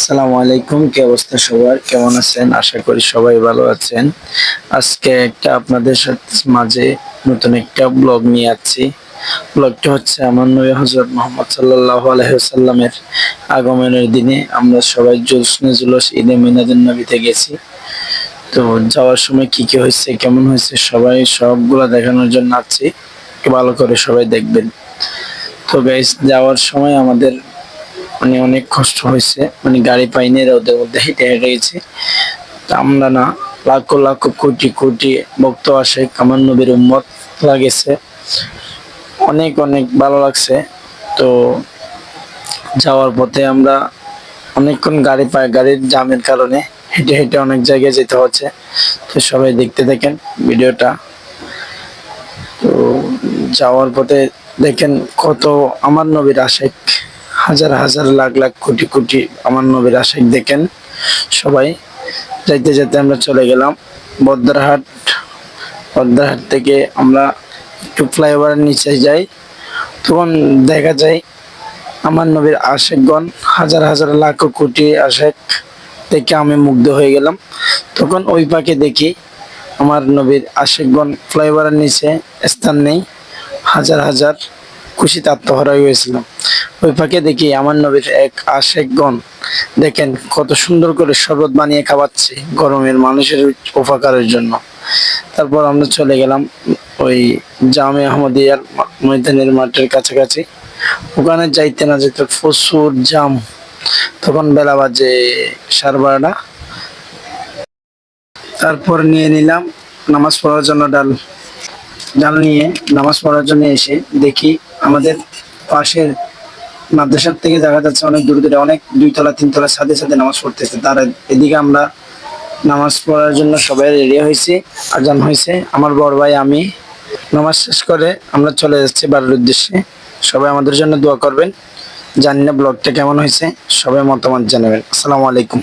আসসালামু আলাইকুম, কি অবস্থা সবার? কেমন আছেন? আশা করি সবাই ভালো আছেন। আজকে একটা আপনাদের সাথে মাঝে নতুন একটা ব্লগ নিয়ে যাচ্ছি ব্লগটা হচ্ছে, আমার নবী হজরত মোহাম্মদ সাল্লাহ আলহিসাল্লামের আগমনের দিনে আমরা সবাই জুলসনে জুলস ঈদে মিনাদুল নবীতে গেছি। তো যাওয়ার সময় কি কি হয়েছে, কেমন হয়েছে, সবাই সবগুলা দেখানোর জন্য আছি ভালো করে সবাই দেখবেন। তো গাইস যাওয়ার সময় আমাদের মানে অনেক কষ্ট হয়েছে। মানে গাড়ি পাইনি ওদের মধ্যে হেঁটে হেঁটে গেছি। তা আমরা না, লাখো লাখো কোটি কোটি ভক্ত আসে কামান নবীর উম্মত লাগেছে। অনেক অনেক ভালো লাগছে। তো যাওয়ার পথে আমরা অনেকক্ষণ গাড়ি পাই, গাড়ির জামের কারণে হেঁটে হেঁটে অনেক জায়গায় যেতে হচ্ছে। তো সবাই দেখতে দেখেন ভিডিওটা। তো যাওয়ার পথে দেখেন কত আমার নবীর আশেক। হাজার হাজার লাখ লাখ কোটি কোটি আমার নবীর আশেক দেখেন। সবাই যাইতে যেতে আমরা চলে গেলাম বদ্রাহাট। বদ্রাহাট থেকে আমরা একটু ফ্লাইওভারের নিচে যাই। তখন দেখা যায় আমার নবীর আশেকগণ, হাজার হাজার লাখ কোটি আশেক দেখে আমি মুগ্ধ হয়ে গেলাম। তখন ওই পাকে দেখি আমার নবীর আশেকগণ ফ্লাইওভারের নিচে স্থান নেই। হাজার হাজার খুশিতে আত্মহারা হয়েছিলাম ওই ফাঁকে দেখি আমার নবীর এক আশেকগণ দেখেন কত সুন্দর করে শরবত বানিয়ে খাওয়াচ্ছে গরমের মানুষের উপকারের জন্য। তারপর আমরা চলে গেলাম ওই জামে আহমদিয়ার ময়দানের মাঠের কাছাকাছি। ওখানে যাইতে না যেতে প্রচুর জাম। তখন বেলা বাজে সাড়ে বারোটা। তারপর নিয়ে নিলাম নামাজ পড়ার জন্য ডাল। ডাল নিয়ে নামাজ পড়ার জন্য এসে দেখি আমাদের পাশের মাদ্রাসার থেকে দেখা যাচ্ছে অনেক দূরে দূরে অনেক দুই দুইতলা, তিনতলা সাথে সাথে নামাজ পড়তেছে। তার এদিকে আমরা নামাজ পড়ার জন্য সবাই রেডি হয়েছি, আজান হয়েছে। আমার বড় ভাই, আমি নামাজ শেষ করে আমরা চলে যাচ্ছি বাড়ির উদ্দেশ্যে। সবাই আমাদের জন্য দোয়া করবেন। জানি না ব্লগটা কেমন হয়েছে, সবাই মতামত জানাবেন। আসসালামু আলাইকুম।